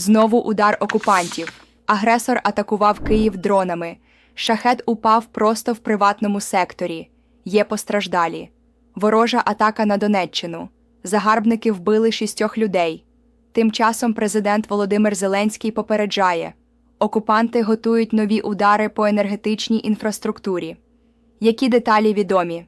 Знову удар окупантів. Агресор атакував Київ дронами. Шахет упав просто в приватному секторі. Є постраждалі. Ворожа атака на Донеччину. Загарбники вбили шістьох людей. Тим часом президент Володимир Зеленський попереджає: окупанти готують нові удари по енергетичній інфраструктурі. Які деталі відомі?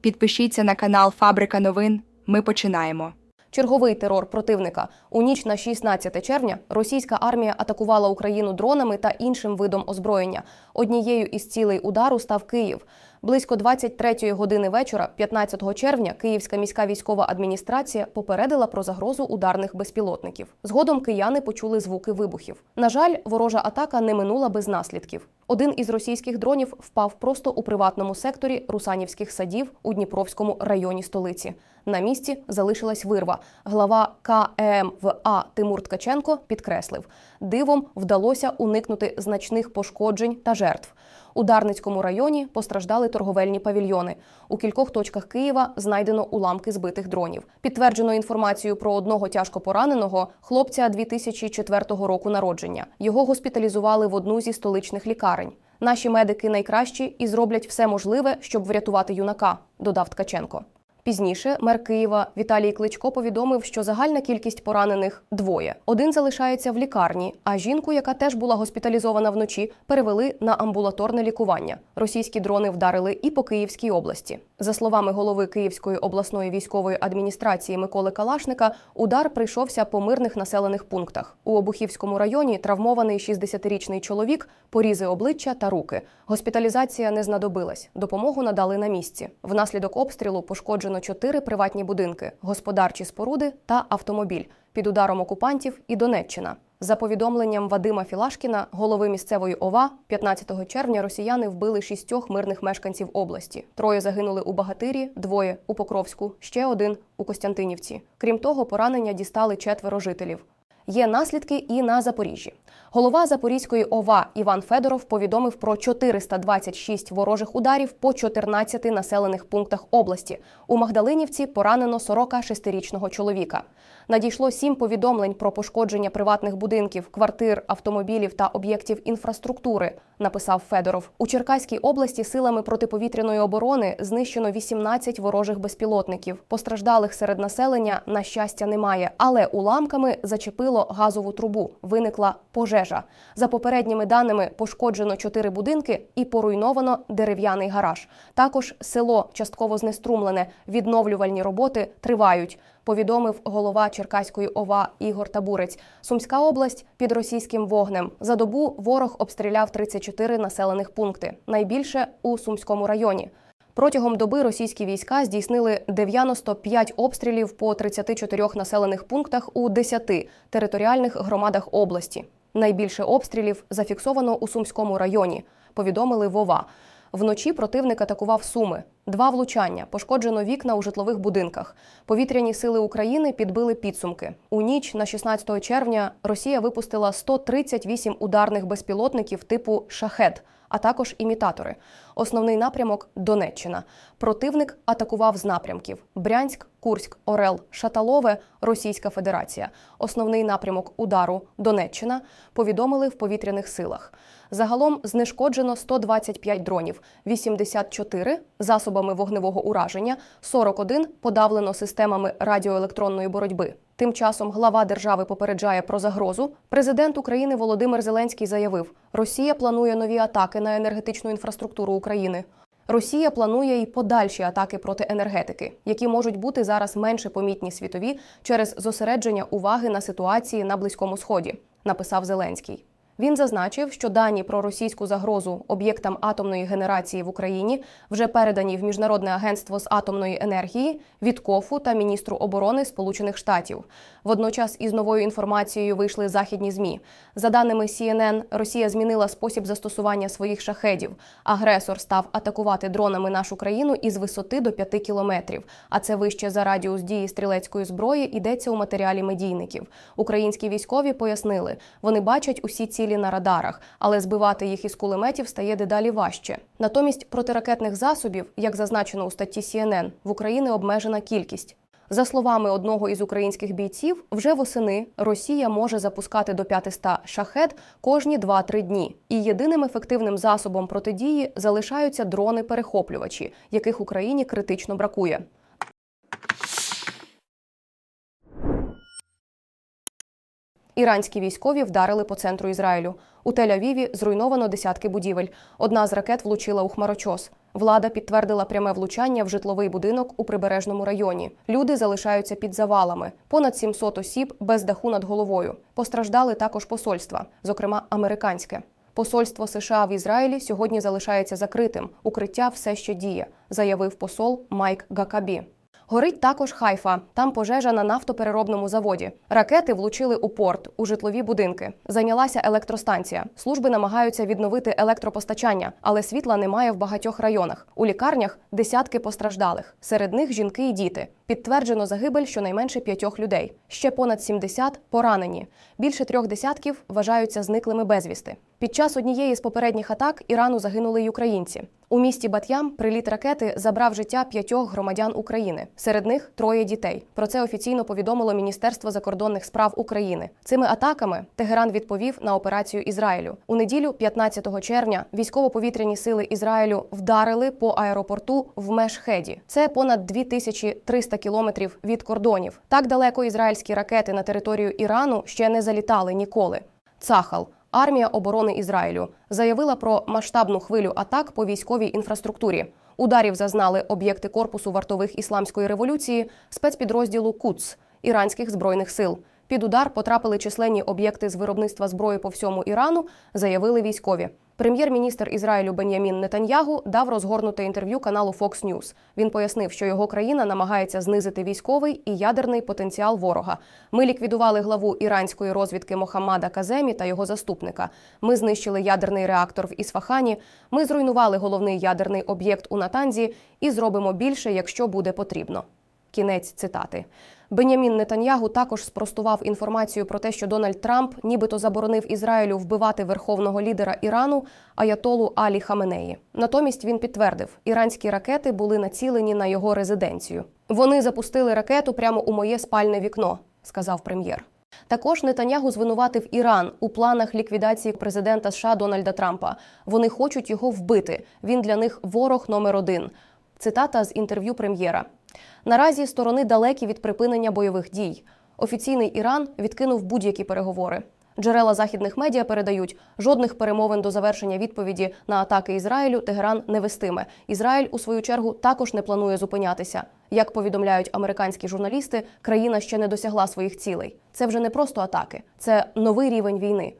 Підпишіться на канал Фабрика новин. Ми починаємо. Черговий терор противника у ніч на 16 червня російська армія атакувала Україну дронами та іншим видом озброєння. Однією із цілей удару став Київ. Близько 23-ї години вечора, 15 червня, Київська міська військова адміністрація попередила про загрозу ударних безпілотників. Згодом кияни почули звуки вибухів. На жаль, ворожа атака не минула без наслідків. Один із російських дронів впав просто у приватному секторі Русанівських садів у Дніпровському районі столиці. На місці залишилась вирва. Глава КМВА Тимур Ткаченко підкреслив, дивом вдалося уникнути значних пошкоджень та жертв. У Дарницькому районі постраждали торговельні павільйони. У кількох точках Києва знайдено уламки збитих дронів. Підтверджено інформацію про одного тяжко пораненого хлопця 2004 року народження. Його госпіталізували в одну зі столичних лікарень. Наші медики найкращі і зроблять все можливе, щоб врятувати юнака, додав Ткаченко. Пізніше мер Києва Віталій Кличко повідомив, що загальна кількість поранених двоє. Один залишається в лікарні, а жінку, яка теж була госпіталізована вночі, перевели на амбулаторне лікування. Російські дрони вдарили і по Київській області. За словами голови Київської обласної військової адміністрації Миколи Калашника, удар прийшовся по мирних населених пунктах. У Обухівському районі травмований 60-річний чоловік, порізи обличчя та руки. Госпіталізація не знадобилась. Допомогу надали на місці. Внаслідок обстрілу пошкоджено чотири приватні будинки, господарчі споруди та автомобіль. Під ударом окупантів і Донеччина. За повідомленням Вадима Філашкіна, голови місцевої ОВА, 15 червня росіяни вбили шістьох мирних мешканців області. Троє загинули у Багатирі, двоє у Покровську, ще один у Костянтинівці. Крім того, поранення дістали четверо жителів. Є наслідки і на Запоріжжі. Голова Запорізької ОВА Іван Федоров повідомив про 426 ворожих ударів по 14 населених пунктах області. У Магдалинівці поранено 46-річного чоловіка. Надійшло сім повідомлень про пошкодження приватних будинків, квартир, автомобілів та об'єктів інфраструктури. Написав Федоров. У Черкаській області силами протиповітряної оборони знищено 18 ворожих безпілотників. Постраждалих серед населення на щастя немає, але уламками зачепило газову трубу. Виникла пожежа. За попередніми даними пошкоджено чотири будинки і поруйновано дерев'яний гараж. Також село частково знеструмлене. Відновлювальні роботи тривають. Повідомив голова Черкаської ОВА Ігор Табурець. Сумська область під російським вогнем. За добу ворог обстріляв 34 населених пункти. Найбільше у Сумському районі. Протягом доби російські війська здійснили 95 обстрілів по 34 населених пунктах у 10 територіальних громадах області. Найбільше обстрілів зафіксовано у Сумському районі. Повідомили Вова. Вночі противник атакував Суми. Два влучання пошкоджено вікна у житлових будинках. Повітряні сили України підбили підсумки. У ніч на 16 червня Росія випустила 138 ударних безпілотників типу шахет, а також імітатори. Основний напрямок Донеччина. Противник атакував з напрямків: Брянськ, Курськ, Орел, Шаталове, Російська Федерація. Основний напрямок удару Донеччина повідомили в повітряних силах. Загалом знешкоджено 125 дронів, 84 засобами вогневого ураження, 41 подавлено системами радіоелектронної боротьби. Тим часом глава держави попереджає про загрозу. Президент України Володимир Зеленський заявив: Росія планує нові атаки на енергетичну інфраструктуру України. Росія планує і подальші атаки проти енергетики, які можуть бути зараз менше помітні світові через зосередження уваги на ситуації на близькому сході, написав Зеленський. Він зазначив, що дані про російську загрозу об'єктам атомної генерації в Україні вже передані в Міжнародне агентство з атомної енергії, Віткофу та міністру оборони Сполучених Штатів. Водночас із новою інформацією вийшли західні змі. За даними CNN, Росія змінила спосіб застосування своїх шахедів. Агресор став атакувати дронами нашу країну із висоти до 5 кілометрів. А це вище за радіус дії стрілецької зброї йдеться у матеріалі медійників. Українські військові пояснили, вони бачать усі цілі на радарах, але збивати їх із кулеметів стає дедалі важче. Натомість протиракетних засобів, як зазначено у статті CNN, в Україні обмежена кількість. За словами одного із українських бійців, вже восени Росія може запускати до 500 шахет кожні 2-3 дні. І єдиним ефективним засобом протидії залишаються дрони-перехоплювачі, яких Україні критично бракує. Іранські військові вдарили по центру Ізраїлю. У Тель-Авіві зруйновано десятки будівель. Одна з ракет влучила у хмарочос. Влада підтвердила пряме влучання в житловий будинок у прибережному районі. Люди залишаються під завалами. Понад 700 осіб без даху над головою. Постраждали також посольства, зокрема американське. Посольство США в Ізраїлі сьогодні залишається закритим. Укриття все ще діє, заявив посол Майк Гакабі. Горить також Хайфа. Там пожежа на нафтопереробному заводі. Ракети влучили у порт, у житлові будинки. Зайнялася електростанція. Служби намагаються відновити електропостачання, але світла немає в багатьох районах. У лікарнях десятки постраждалих. Серед них жінки і діти. Підтверджено загибель щонайменше п'ятьох людей. Ще понад 70 поранені. Більше трьох десятків вважаються зниклими безвісти. Під час однієї з попередніх атак Ірану загинули й українці. У місті Бат'ям приліт ракети забрав життя п'ятьох громадян України. Серед них троє дітей. Про це офіційно повідомило Міністерство закордонних справ України. Цими атаками Тегеран відповів на операцію Ізраїлю. У неділю, 15 червня, військово-повітряні сили Ізраїлю вдарили по аеропорту в Мешхеді. Це понад 2300 кілометрів від кордонів. Так далеко ізраїльські ракети на територію Ірану ще не залітали ніколи. Цахал. Армія оборони Ізраїлю заявила про масштабну хвилю атак по військовій інфраструктурі. Ударів зазнали об'єкти корпусу вартових ісламської революції, спецпідрозділу КУЦ іранських збройних сил. Під удар потрапили численні об'єкти з виробництва зброї по всьому Ірану, заявили військові. Прем'єр-міністр Ізраїлю Бен'ямін Нетаньягу дав розгорнуте інтерв'ю каналу Fox News. Він пояснив, що його країна намагається знизити військовий і ядерний потенціал ворога. Ми ліквідували главу іранської розвідки Мохаммада Каземі та його заступника. Ми знищили ядерний реактор в Ісфахані. Ми зруйнували головний ядерний об'єкт у Натанзі і зробимо більше, якщо буде потрібно. Кінець цитати. Бенямін Нетаньягу також спростував інформацію про те, що Дональд Трамп нібито заборонив Ізраїлю вбивати верховного лідера Ірану Аятолу Алі Хаменеї. Натомість він підтвердив, іранські ракети були націлені на його резиденцію. Вони запустили ракету прямо у моє спальне вікно, сказав прем'єр. Також Нетаньягу звинуватив Іран у планах ліквідації президента США Дональда Трампа. Вони хочуть його вбити. Він для них ворог номер один. Цитата з інтерв'ю прем'єра. Наразі сторони далекі від припинення бойових дій. Офіційний Іран відкинув будь-які переговори. Джерела західних медіа передають, жодних перемовин до завершення відповіді на атаки Ізраїлю Тегеран не вестиме. Ізраїль, у свою чергу, також не планує зупинятися. Як повідомляють американські журналісти, країна ще не досягла своїх цілей. Це вже не просто атаки, це новий рівень війни.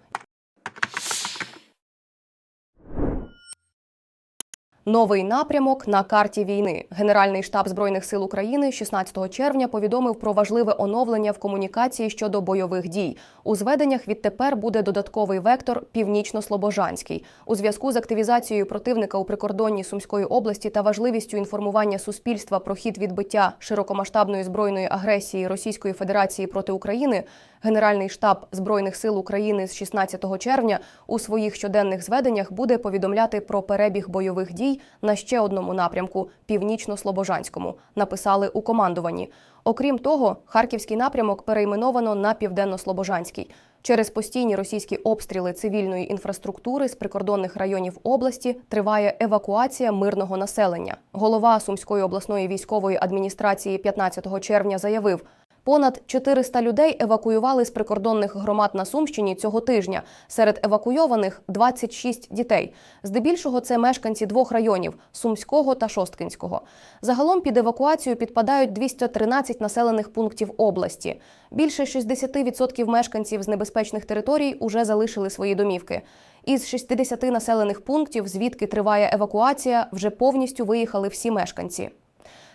Новий напрямок на карті війни. Генеральний штаб збройних сил України 16 червня повідомив про важливе оновлення в комунікації щодо бойових дій. У зведеннях відтепер буде додатковий вектор північно-слобожанський. У зв'язку з активізацією противника у прикордонні Сумської області та важливістю інформування суспільства про хід відбиття широкомасштабної збройної агресії Російської Федерації проти України. Генеральний штаб збройних сил України з 16 червня у своїх щоденних зведеннях буде повідомляти про перебіг бойових дій на ще одному напрямку північно-слобожанському. Написали у командуванні. Окрім того, харківський напрямок перейменовано на південно-слобожанський. Через постійні російські обстріли цивільної інфраструктури з прикордонних районів області триває евакуація мирного населення. Голова Сумської обласної військової адміністрації 15 червня заявив. Понад 400 людей евакуювали з прикордонних громад на Сумщині цього тижня. Серед евакуйованих 26 дітей. Здебільшого це мешканці двох районів Сумського та Шосткинського. Загалом під евакуацію підпадають 213 населених пунктів області. Більше 60% мешканців з небезпечних територій уже залишили свої домівки. Із 60 населених пунктів, звідки триває евакуація, вже повністю виїхали всі мешканці.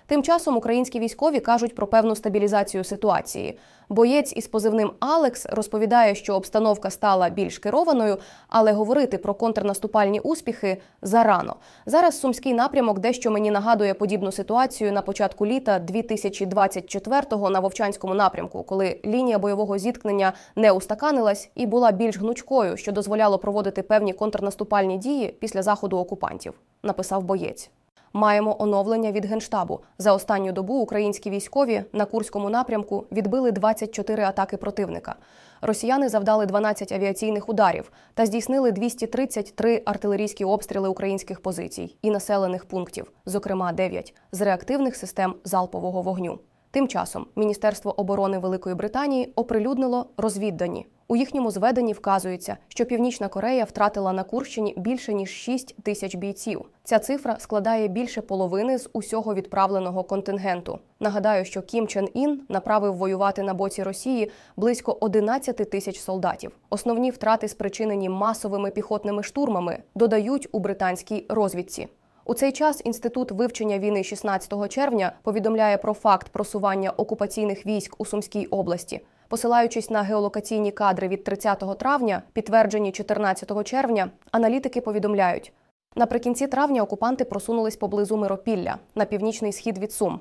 Тим часом українські військові кажуть про певну стабілізацію ситуації. Боєць із позивним Алекс розповідає, що обстановка стала більш керованою, але говорити про контрнаступальні успіхи зарано. Зараз сумський напрямок дещо мені нагадує подібну ситуацію на початку літа 2024-го на Вовчанському напрямку, коли лінія бойового зіткнення не устаканилась і була більш гнучкою, що дозволяло проводити певні контрнаступальні дії після заходу окупантів. Написав боєць. Маємо оновлення від генштабу. За останню добу українські військові на курському напрямку відбили 24 атаки противника. Росіяни завдали 12 авіаційних ударів та здійснили 233 артилерійські обстріли українських позицій і населених пунктів, зокрема 9, з реактивних систем залпового вогню. Тим часом Міністерство оборони Великої Британії оприлюднило розвіддані. У їхньому зведенні вказується, що Північна Корея втратила на Курщині більше ніж 6 тисяч бійців. Ця цифра складає більше половини з усього відправленого контингенту. Нагадаю, що Кім Чен Ін направив воювати на боці Росії близько 11 тисяч солдатів. Основні втрати спричинені масовими піхотними штурмами, додають у британській розвідці. У цей час інститут вивчення війни 16 червня повідомляє про факт просування окупаційних військ у Сумській області. Посилаючись на геолокаційні кадри від 30 травня, підтверджені 14 червня, аналітики повідомляють, наприкінці травня окупанти просунулись поблизу Миропілля на північний схід від Сум.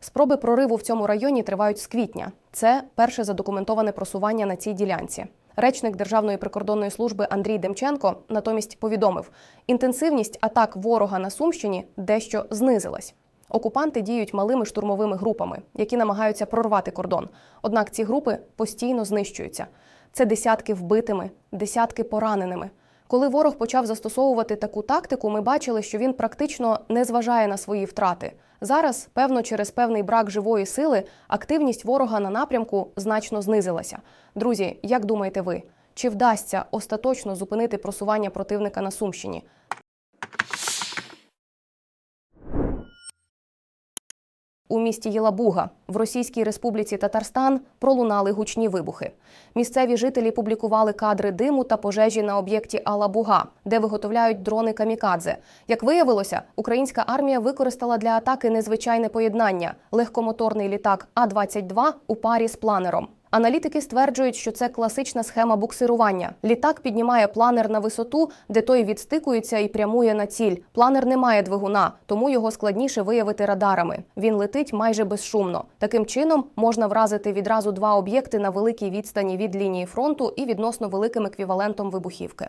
Спроби прориву в цьому районі тривають з квітня. Це перше задокументоване просування на цій ділянці. Речник Державної прикордонної служби Андрій Демченко натомість повідомив, інтенсивність атак ворога на Сумщині дещо знизилась. Окупанти діють малими штурмовими групами, які намагаються прорвати кордон. Однак ці групи постійно знищуються. Це десятки вбитими, десятки пораненими. Коли ворог почав застосовувати таку тактику, ми бачили, що він практично не зважає на свої втрати. Зараз, певно, через певний брак живої сили, активність ворога на напрямку значно знизилася. Друзі, як думаєте ви, чи вдасться остаточно зупинити просування противника на Сумщині? У місті Єлабуга в Російській Республіці Татарстан пролунали гучні вибухи. Місцеві жителі публікували кадри диму та пожежі на об'єкті Алабуга, де виготовляють дрони камікадзе. Як виявилося, українська армія використала для атаки незвичайне поєднання легкомоторний літак А-22 у парі з планером. Аналітики стверджують, що це класична схема буксирування. Літак піднімає планер на висоту, де той відстикується і прямує на ціль. Планер не має двигуна, тому його складніше виявити радарами. Він летить майже безшумно. Таким чином можна вразити відразу два об'єкти на великій відстані від лінії фронту і відносно великим еквівалентом вибухівки.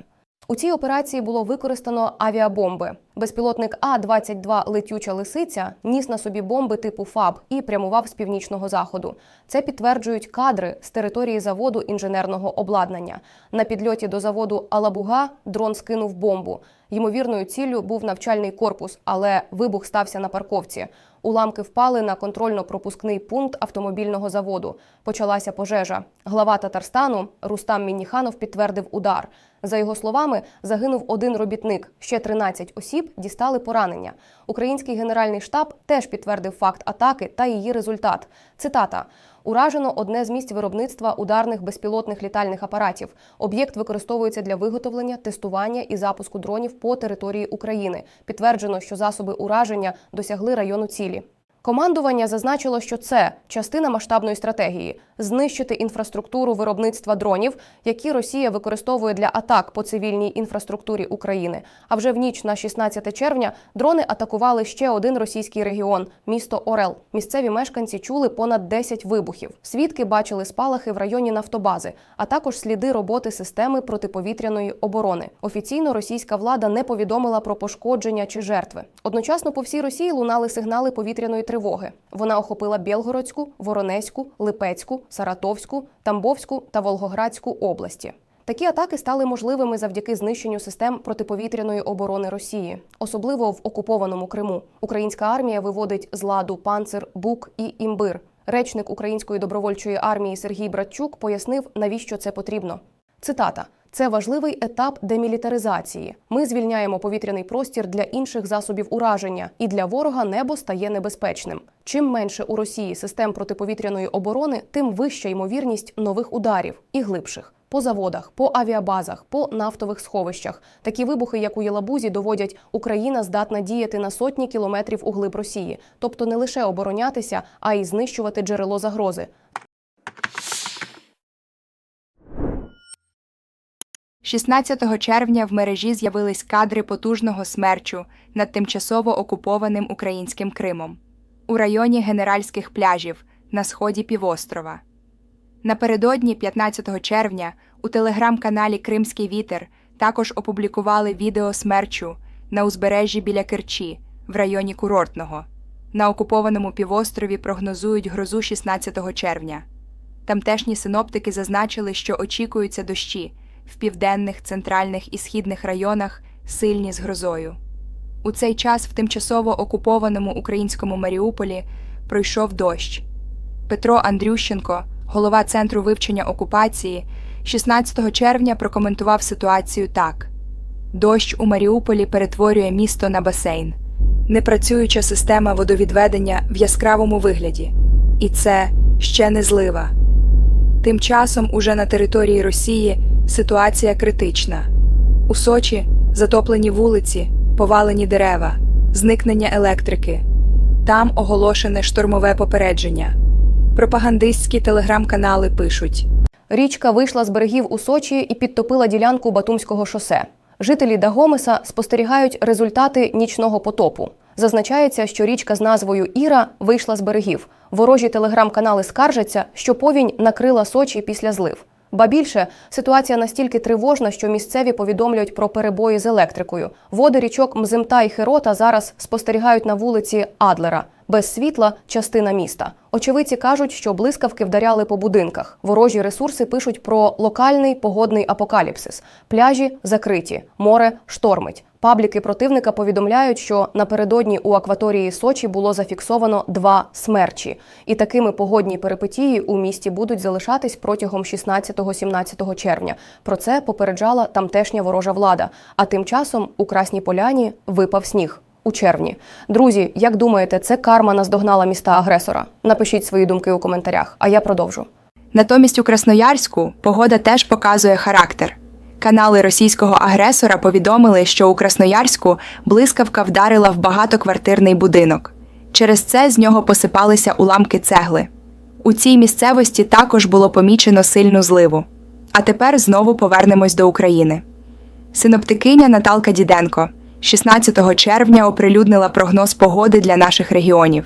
У цій операції було використано авіабомби. Безпілотник А-22 летюча лисиця ніс на собі бомби типу ФАБ і прямував з північного заходу. Це підтверджують кадри з території заводу інженерного обладнання. На підльоті до заводу Алабуга дрон скинув бомбу. Ймовірною ціллю був навчальний корпус, але вибух стався на парковці. Уламки впали на контрольно-пропускний пункт автомобільного заводу. Почалася пожежа. Глава Татарстану Рустам Мінніханов підтвердив удар. За його словами, загинув один робітник. Ще 13 осіб дістали поранення. Український генеральний штаб теж підтвердив факт атаки та її результат. Цитата. Уражено одне з місць виробництва ударних безпілотних літальних апаратів. Об'єкт використовується для виготовлення, тестування і запуску дронів по території України. Підтверджено, що засоби ураження досягли району цілі. Командування зазначило, що це частина масштабної стратегії знищити інфраструктуру виробництва дронів, які Росія використовує для атак по цивільній інфраструктурі України. А вже в ніч на 16 червня дрони атакували ще один російський регіон місто Орел. Місцеві мешканці чули понад 10 вибухів. Свідки бачили спалахи в районі нафтобази, а також сліди роботи системи протиповітряної оборони. Офіційно російська влада не повідомила про пошкодження чи жертви. Одночасно по всій Росії лунали сигнали повітряної тривоги. Вона охопила Білгородську, Воронезьку, Липецьку, Саратовську, Тамбовську та Волгоградську області. Такі атаки стали можливими завдяки знищенню систем протиповітряної оборони Росії, особливо в окупованому Криму. Українська армія виводить з ладу панцир, бук і імбир. Речник Української добровольчої армії Сергій Братчук пояснив, навіщо це потрібно. Цитата. Це важливий етап демілітаризації. Ми звільняємо повітряний простір для інших засобів ураження, і для ворога небо стає небезпечним. Чим менше у Росії систем протиповітряної оборони, тим вища ймовірність нових ударів і глибших. По заводах, по авіабазах, по нафтових сховищах. Такі вибухи, як у Єлабузі, доводять, Україна здатна діяти на сотні кілометрів у глиб Росії, тобто не лише оборонятися, а й знищувати джерело загрози. 16 червня в мережі з'явились кадри потужного смерчу над тимчасово окупованим українським Кримом у районі генеральських пляжів на сході півострова. Напередодні, 15 червня, у телеграм-каналі Кримський вітер також опублікували відео смерчу на узбережжі біля Керчі в районі Курортного. На окупованому півострові прогнозують грозу 16 червня. Тамтешні синоптики зазначили, що очікуються дощі в південних, центральних і східних районах сильні з грозою. У цей час в тимчасово окупованому українському Маріуполі пройшов дощ. Петро Андрющенко, голова Центру вивчення окупації, 16 червня прокоментував ситуацію так: Дощ у Маріуполі перетворює місто на басейн, непрацююча система водовідведення в яскравому вигляді. І це ще не злива. Тим часом уже на території Росії ситуація критична. У Сочі затоплені вулиці, повалені дерева, зникнення електрики. Там оголошене штормове попередження. Пропагандистські телеграм-канали пишуть. Річка вийшла з берегів у Сочі і підтопила ділянку Батумського шосе. Жителі Дагомеса спостерігають результати нічного потопу. Зазначається, що річка з назвою Іра вийшла з берегів. Ворожі телеграм-канали скаржаться, що повінь накрила Сочі після злив. Ба більше ситуація настільки тривожна, що місцеві повідомлюють про перебої з електрикою. Води річок Мзимта і Херота зараз спостерігають на вулиці Адлера. Без світла частина міста. Очевидці кажуть, що блискавки вдаряли по будинках. Ворожі ресурси пишуть про локальний погодний апокаліпсис. Пляжі закриті, море штормить. Пабліки противника повідомляють, що напередодні у акваторії Сочі було зафіксовано два смерчі, і такими погодні перипетії у місті будуть залишатись протягом 16-17 червня. Про це попереджала тамтешня ворожа влада. А тим часом у Красній Поляні випав сніг. У червні, друзі, як думаєте, це карма наздогнала міста агресора? Напишіть свої думки у коментарях. А я продовжу. Натомість у Красноярську погода теж показує характер. Канали російського агресора повідомили, що у Красноярську блискавка вдарила в багатоквартирний будинок. Через це з нього посипалися уламки цегли. У цій місцевості також було помічено сильну зливу. А тепер знову повернемось до України. Синоптикиня Наталка Діденко 16 червня оприлюднила прогноз погоди для наших регіонів.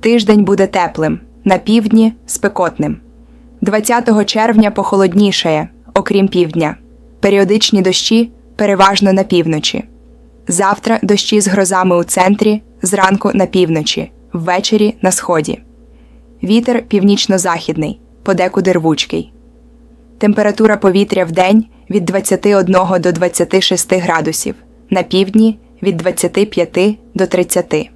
Тиждень буде теплим, на півдні спекотним. 20 червня похолоднішає, окрім півдня. Періодичні дощі переважно на півночі. Завтра дощі з грозами у центрі, зранку на півночі, ввечері на сході. Вітер північно-західний, подекуди рвучкий. Температура повітря в день від 21 до 26 градусів, на півдні від 25 до 30.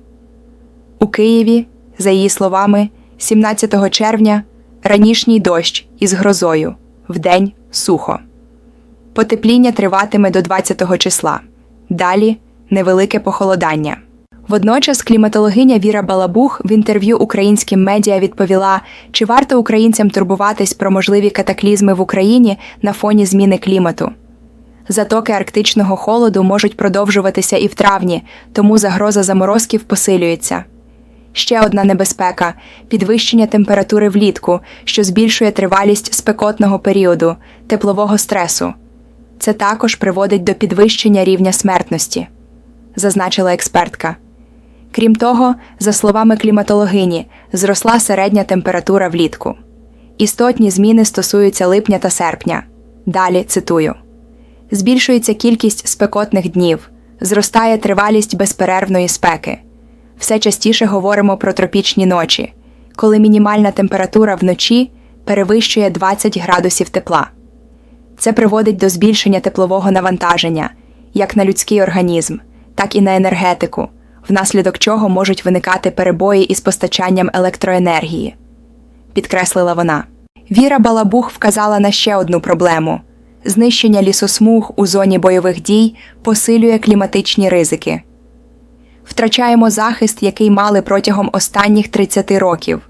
У Києві, за її словами, 17 червня ранішній дощ із грозою, вдень сухо. Потепління триватиме до 20 числа. Далі невелике похолодання. Водночас кліматологиня Віра Балабух в інтерв'ю українським медіа відповіла, чи варто українцям турбуватись про можливі катаклізми в Україні на фоні зміни клімату. Затоки арктичного холоду можуть продовжуватися і в травні, тому загроза заморозків посилюється. Ще одна небезпека підвищення температури влітку, що збільшує тривалість спекотного періоду, теплового стресу. Це також приводить до підвищення рівня смертності, зазначила експертка. Крім того, за словами кліматологині, зросла середня температура влітку. Істотні зміни стосуються липня та серпня. Далі цитую: збільшується кількість спекотних днів, зростає тривалість безперервної спеки. Все частіше говоримо про тропічні ночі, коли мінімальна температура вночі перевищує 20 градусів тепла. Це приводить до збільшення теплового навантаження як на людський організм, так і на енергетику, внаслідок чого можуть виникати перебої із постачанням електроенергії, підкреслила вона. Віра Балабух вказала на ще одну проблему: знищення лісосмуг у зоні бойових дій посилює кліматичні ризики. Втрачаємо захист, який мали протягом останніх 30 років.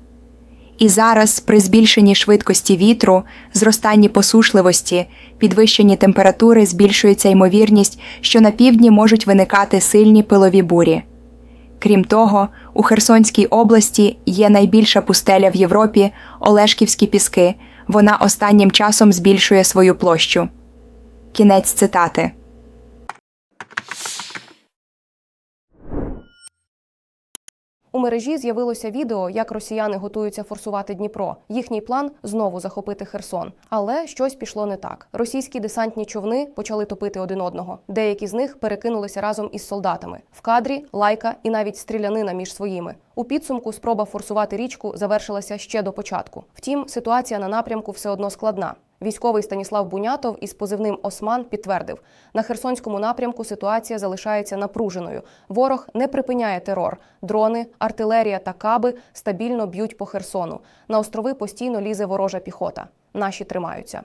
І зараз, при збільшенні швидкості вітру, зростанні посушливості, підвищенні температури, збільшується ймовірність, що на півдні можуть виникати сильні пилові бурі. Крім того, у Херсонській області є найбільша пустеля в Європі Олешківські піски. Вона останнім часом збільшує свою площу. Кінець цитати. У мережі з'явилося відео, як росіяни готуються форсувати Дніпро. Їхній план знову захопити Херсон. Але щось пішло не так. Російські десантні човни почали топити один одного. Деякі з них перекинулися разом із солдатами. В кадрі лайка і навіть стрілянина між своїми. У підсумку спроба форсувати річку завершилася ще до початку. Втім, ситуація на напрямку все одно складна. Військовий Станіслав Бунятов із позивним Осман підтвердив, на Херсонському напрямку ситуація залишається напруженою. Ворог не припиняє терор. Дрони, артилерія та каби стабільно б'ють по Херсону. На острови постійно лізе ворожа піхота. Наші тримаються.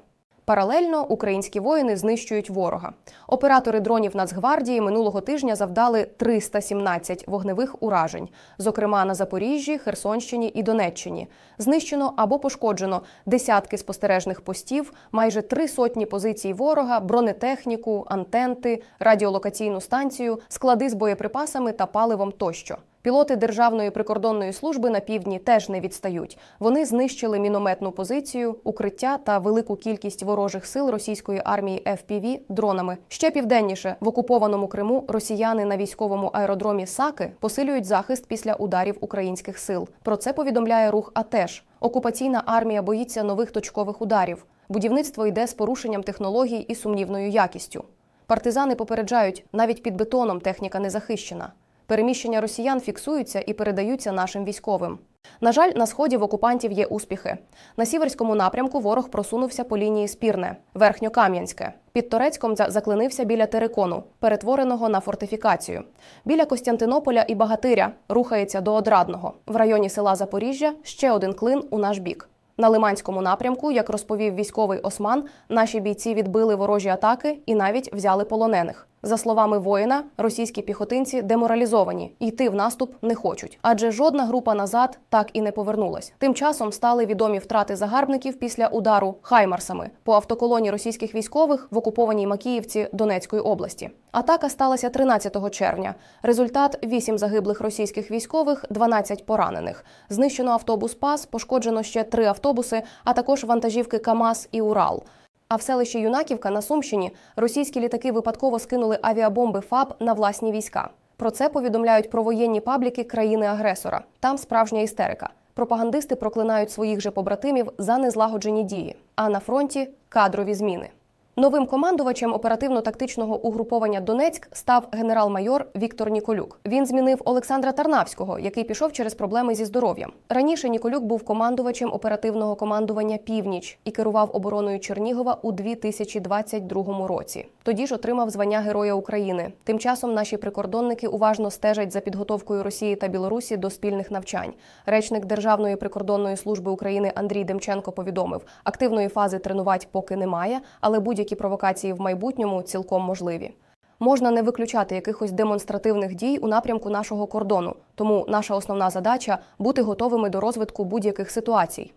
Паралельно українські воїни знищують ворога. Оператори дронів Нацгвардії минулого тижня завдали 317 вогневих уражень, зокрема на Запоріжжі, Херсонщині і Донеччині. Знищено або пошкоджено десятки спостережних постів, майже три сотні позицій ворога, бронетехніку, антенти, радіолокаційну станцію, склади з боєприпасами та паливом тощо. Пілоти Державної прикордонної служби на півдні теж не відстають. Вони знищили мінометну позицію, укриття та велику кількість ворожих сил російської армії FPV дронами. Ще південніше в окупованому Криму росіяни на військовому аеродромі Саки посилюють захист після ударів українських сил. Про це повідомляє рух АТЕШ. Окупаційна армія боїться нових точкових ударів. Будівництво йде з порушенням технологій і сумнівною якістю. Партизани попереджають, навіть під бетоном техніка не захищена. Переміщення росіян фіксуються і передаються нашим військовим. На жаль, на сході в окупантів є успіхи. На сіверському напрямку ворог просунувся по лінії Спірне, Верхньокам'янське. Під Торецьком заклинився біля Терекону, перетвореного на фортифікацію. Біля Костянтинополя і Багатиря рухається до Одрадного. В районі села Запоріжжя ще один клин у наш бік. На Лиманському напрямку, як розповів військовий Осман, наші бійці відбили ворожі атаки і навіть взяли полонених. За словами воїна, російські піхотинці деморалізовані йти в наступ не хочуть, адже жодна група назад так і не повернулась. Тим часом стали відомі втрати загарбників після удару хаймарсами по автоколоні російських військових в окупованій Макіївці Донецької області. Атака сталася 13 червня. Результат 8 загиблих російських військових, 12 поранених. Знищено автобус ПАС, пошкоджено ще три автобуси, а також вантажівки КАМАЗ і Урал. А в селищі Юнаківка на Сумщині російські літаки випадково скинули авіабомби ФАБ на власні війська. Про це повідомляють провоєнні пабліки країни-агресора. Там справжня істерика. Пропагандисти проклинають своїх же побратимів за незлагоджені дії. А на фронті кадрові зміни. Новим командувачем оперативно-тактичного угруповання Донецьк став генерал-майор Віктор Ніколюк. Він змінив Олександра Тарнавського, який пішов через проблеми зі здоров'ям. Раніше Ніколюк був командувачем оперативного командування Північ і керував обороною Чернігова у 2022 році. Тоді ж отримав звання Героя України. Тим часом наші прикордонники уважно стежать за підготовкою Росії та Білорусі до спільних навчань. Речник Державної прикордонної служби України Андрій Демченко повідомив, активної фази тренувань поки немає, але будь-які провокації в майбутньому цілком можливі. Можна не виключати якихось демонстративних дій у напрямку нашого кордону, тому наша основна задача бути готовими до розвитку будь-яких ситуацій.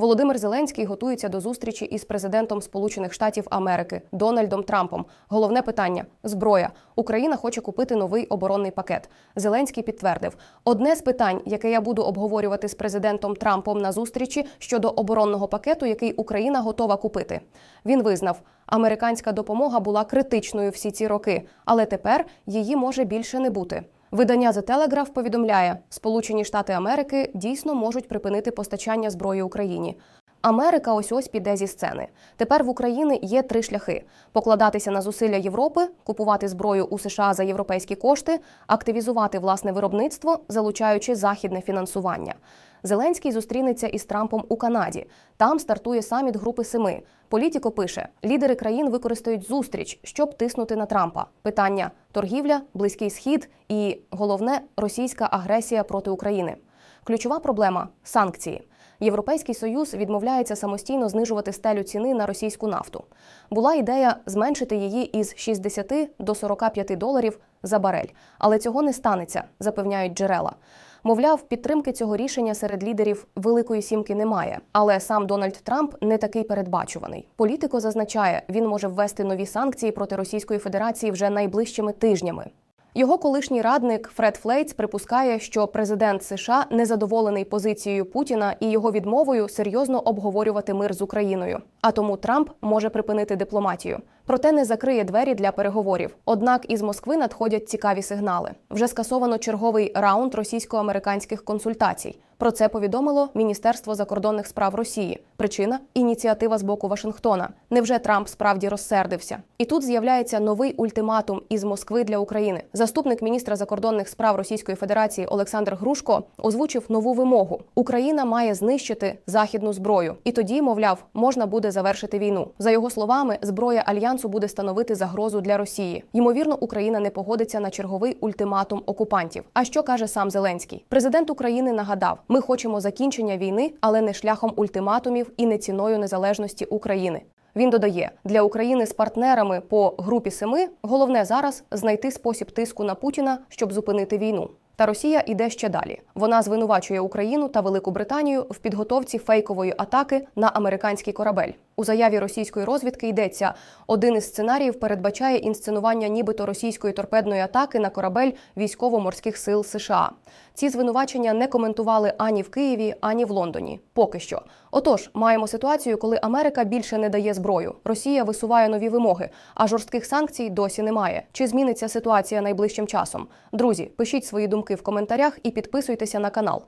Володимир Зеленський готується до зустрічі із президентом Сполучених Штатів Америки Дональдом Трампом. Головне питання зброя. Україна хоче купити новий оборонний пакет. Зеленський підтвердив: одне з питань, яке я буду обговорювати з президентом Трампом на зустрічі щодо оборонного пакету, який Україна готова купити. Він визнав, американська допомога була критичною всі ці роки, але тепер її може більше не бути. Видання The Telegraph повідомляє, Сполучені Штати Америки дійсно можуть припинити постачання зброї Україні. Америка ось ось піде зі сцени. Тепер в Україні є три шляхи: покладатися на зусилля Європи, купувати зброю у США за європейські кошти, активізувати власне виробництво, залучаючи західне фінансування. Зеленський зустрінеться із Трампом у Канаді. Там стартує саміт Групи Семи. Політіко пише: лідери країн використають зустріч, щоб тиснути на Трампа. Питання торгівля, близький схід і головне російська агресія проти України. Ключова проблема санкції. Європейський союз відмовляється самостійно знижувати стелю ціни на російську нафту. Була ідея зменшити її із 60 до 45 доларів за барель, але цього не станеться, запевняють джерела. Мовляв, підтримки цього рішення серед лідерів Великої сімки немає. Але сам Дональд Трамп не такий передбачуваний. Політико зазначає, він може ввести нові санкції проти Російської Федерації вже найближчими тижнями. Його колишній радник Фред Флейтс припускає, що президент США незадоволений позицією Путіна і його відмовою серйозно обговорювати мир з Україною. А тому Трамп може припинити дипломатію. Проте не закриє двері для переговорів. Однак із Москви надходять цікаві сигнали. Вже скасовано черговий раунд російсько-американських консультацій. Про це повідомило Міністерство закордонних справ Росії. Причина ініціатива з боку Вашингтона. Невже Трамп справді розсердився? І тут з'являється новий ультиматум із Москви для України. Заступник міністра закордонних справ Російської Федерації Олександр Грушко озвучив нову вимогу: Україна має знищити західну зброю, і тоді, мовляв, можна буде завершити війну. За його словами, зброя альянсу буде становити загрозу для Росії. Ймовірно, Україна не погодиться на черговий ультиматум окупантів. А що каже сам Зеленський? Президент України нагадав: ми хочемо закінчення війни, але не шляхом ультиматумів і не ціною незалежності України. Він додає, для України з партнерами по групі семи головне зараз знайти спосіб тиску на Путіна, щоб зупинити війну. Та Росія іде ще далі. Вона звинувачує Україну та Велику Британію в підготовці фейкової атаки на американський корабель. У заяві російської розвідки йдеться: один із сценаріїв передбачає інсценування нібито російської торпедної атаки на корабель військово-морських сил США. Ці звинувачення не коментували ані в Києві, ані в Лондоні. Поки що. Отож, маємо ситуацію, коли Америка більше не дає зброю. Росія висуває нові вимоги, а жорстких санкцій досі немає. Чи зміниться ситуація найближчим часом? Друзі, пишіть свої думки в коментарях і підписуйтеся на канал.